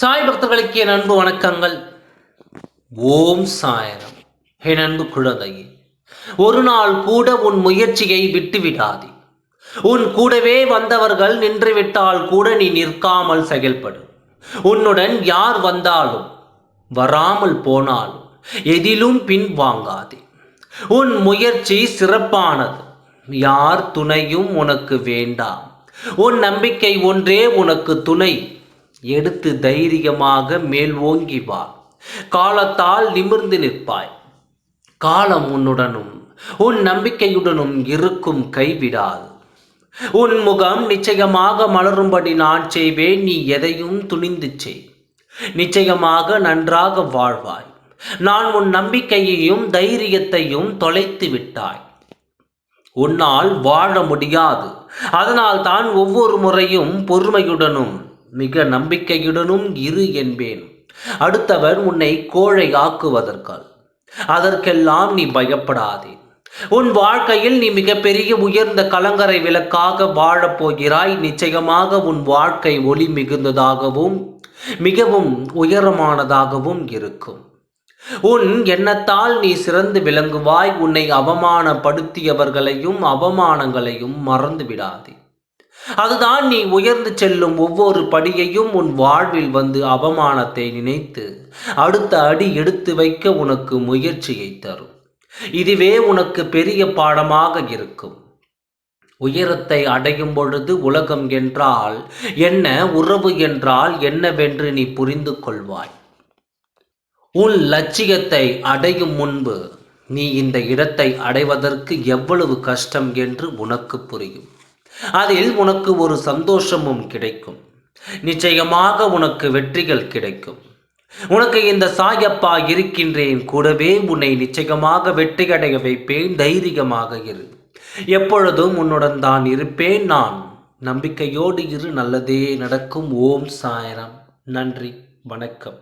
பக்தர்களுக்கு என் அன்பு வணக்கங்கள். ஓம் சாயனம் என் அன்பு குழந்தையே ஒரு நாள் கூட உன் முயற்சியை விட்டுவிடாதே. உன் கூடவே வந்தவர்கள் நின்றுவிட்டால் கூட நீ நிற்காமல் செயல்படு. உன்னுடன் யார் வந்தாலும் வராமல் போனாலும் எதிலும் பின்வாங்காதே உன் முயற்சி சிறப்பானது. யார் துணையும் உனக்கு வேண்டாம். உன் நம்பிக்கை ஒன்றே உனக்கு துணை. எடுத்து தைரியமாக மேல் ஓங்கி வா. காலத்தால் நிமிர்ந்து நிற்பாய். காலம் உன்னுடனும் உன் நம்பிக்கையுடனும் இருக்கும் கைவிடாது. உன் முகம் நிச்சயமாக மலரும்படி நான் செய்வேன் நீ எதையும் துணிந்து செய். நிச்சயமாக நன்றாக வாழ்வாய். நான் உன் நம்பிக்கையையும் தைரியத்தையும் தொலைத்து விட்டாய். உன்னால் வாழ முடியாது. அதனால் தான் ஒவ்வொரு முறையும் பொறுமையுடனும் மிக நம்பிக்கையுடனும் இரு என்பேன். அடுத்தவர் உன்னை கோழை ஆக்குவதற்கால். அதற்கெல்லாம் நீ பயப்படாதே. உன் வாழ்க்கையில் நீ மிகப்பெரிய உயர்ந்த கலங்கரை விளக்காக வாழப் போகிறாய் நிச்சயமாக உன் வாழ்க்கை ஒளி மிகுந்ததாகவும் மிகவும் உயரமானதாகவும் இருக்கும். உன் எண்ணத்தால் நீ சிறந்து விளங்குவாய். உன்னை அவமானப்படுத்தியவர்களையும் அவமானங்களையும் மறந்து விடாதே அதுதான் நீ உயர்ந்து செல்லும் ஒவ்வொரு படியையும் உன் வாழ்வில் வந்து அவமானத்தை நினைத்து அடுத்த அடி எடுத்து வைக்க உனக்கு முயற்சியை தரும். இதுவே உனக்கு பெரிய பாடமாக இருக்கும். உயரத்தை அடையும் பொழுது உலகம் என்றால் என்ன உறவு என்றால் என்னவென்று நீ புரிந்து கொள்வாய். உன் லட்சியத்தை அடையும் முன்பு நீ இந்த இடத்தை அடைவதற்கு எவ்வளவு கஷ்டம் என்று உனக்கு புரியும். அதில் உனக்கு ஒரு சந்தோஷமும் கிடைக்கும். நிச்சயமாக உனக்கு வெற்றிகள் கிடைக்கும். உனக்கு இந்த சாயப்பா இருக்கின்றேன். கூடவே உன்னை நிச்சயமாக வெற்றியடைய வைப்பேன். தைரியமாக இரு. எப்பொழுதும் உன்னுடன் தான் இருப்பேன் நான். நம்பிக்கையோடு இரு. நல்லதே நடக்கும். ஓம் சாயரம். நன்றி. வணக்கம்.